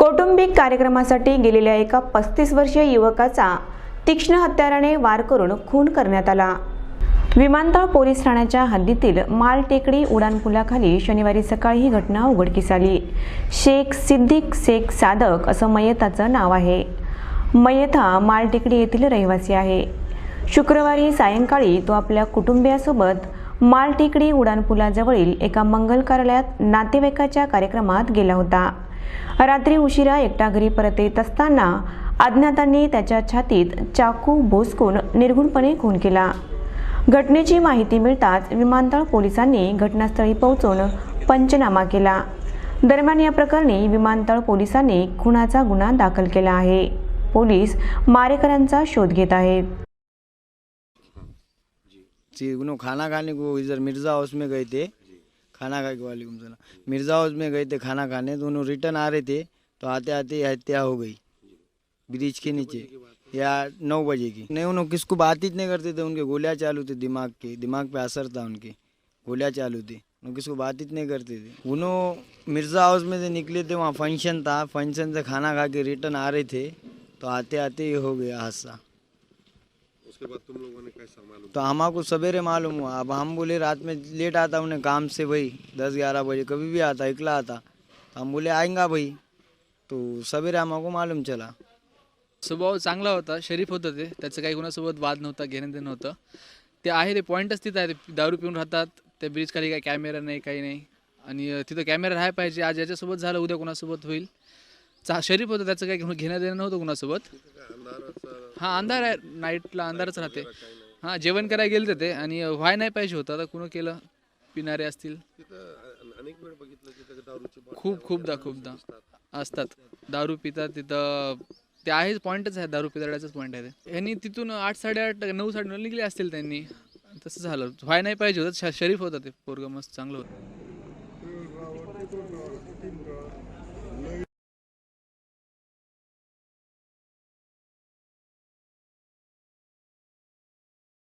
कौटुंबिक कार्यक्रमासाठी गेलेल्या एका पस्तीस वर्षीय युवकाचा तीक्ष्ण हत्याराने वार करून खून करण्यात आला. विमानतळ पोलीस ठाण्याच्या हद्दीतील माल टेकडी उड्डाणपुलाखाली शनिवारी सकाळी ही घटना उघडकीस आली. शेख सिद्दीक शेख सादक असं मयताचं नाव आहे. मयत हा येथील रहिवासी आहे. शुक्रवारी सायंकाळी तो आपल्या कुटुंबियासोबत माल टेकडी उड्डाणपुलाजवळील एका मंगल कार्यालयात नातेवाईकाच्या कार्यक्रमात गेला होता. रात्री उशिरा एकटा घरी परत येत असताना अज्ञातांनी त्याच्या छातीत चाकू भोसकून निर्घुणपणे खून केला. घटनेची माहिती मिळताच विमानतळ पोलिसांनी घटनास्थळी पोहोचून पंचनामा केला. दरम्यान या प्रकरणी विमानतळ पोलिसांनी खुनाचा गुन्हा दाखल केला आहे. पोलीस मारेकरांचा शोध घेत आहेत. जी उन्होंने खाना खाने को इधर मिर्ज़ा हाउस में गए थे. खाना खा के वालेकुम सलाम मिर्ज़ा हाउस में गए थे खाना खाने तो उन्होंने रिटर्न आ रहे थे तो आते आते हत्या हो गई। ब्रिज के नीचे। या नौ बजे की। नहीं, उन्होंने किसको बात ही नहीं करते थे, उनके गोलियाँ चालू थे दिमाग के। दिमाग पे असर था उनके। गोलियाँ चालू थी। उन्होंने किसको बात ही नहीं करते थे। उन्होंने मिर्ज़ा हाउस में से निकले थे, वहाँ फ़ंक्शन था। फ़ंक्शन से खाना खा के रिटर्न आ रहे थे तो आते आते ये हो गया हादसा। उसके बाद तुम लोगों ने कैसा मालूम तो हमको सवेरे मालूम हुआ। अब हम बोले रात में लेट आता उन्हें काम से भाई दस ग्यारह बजे कभी भी आता इकला आता। तो हम बोले आएंगा भाई। तो सवेरे हमको मालूम चला। स्वभाव चांगला होता शरीफ होतं ते त्याचं काही कुणासोबत वाद नव्हता घेणं देणं नव्हतं ते आहे ते पॉईंटच तिथं आहे ते दारू पिऊन राहतात त्या ब्रिज खाली काही कॅमेरा नाही काही नाही. आणि तिथं कॅमेरा राहायला पाहिजे आज याच्यासोबत झालं उद्या कुणासोबत होईल. चा शरीफ होतं त्याचं काही घेणं- देणं नव्हतं कुणासोबत. हां अंधार आहे. नाईटला अंधारच राहते. हां जेवण करायला गेलं ते आणि व्हाय नाही पाहिजे होतं. आता कुणं केलं? पिणारे असतील. खूप खूपदा खूपदा. असतात. दारू पितात तिथं. ते आहेच पॉईंटच आहे. दारू पितळ्याचाच पॉईंट आहे ते. यांनी तिथून आठ साडेआठ नऊ साडे नऊ निघले असतील त्यांनी. तसं झालं. व्हाय नाही पाहिजे होतं. श- शरीफ होतं ते. पोरगं मस्त चांगलं होतं.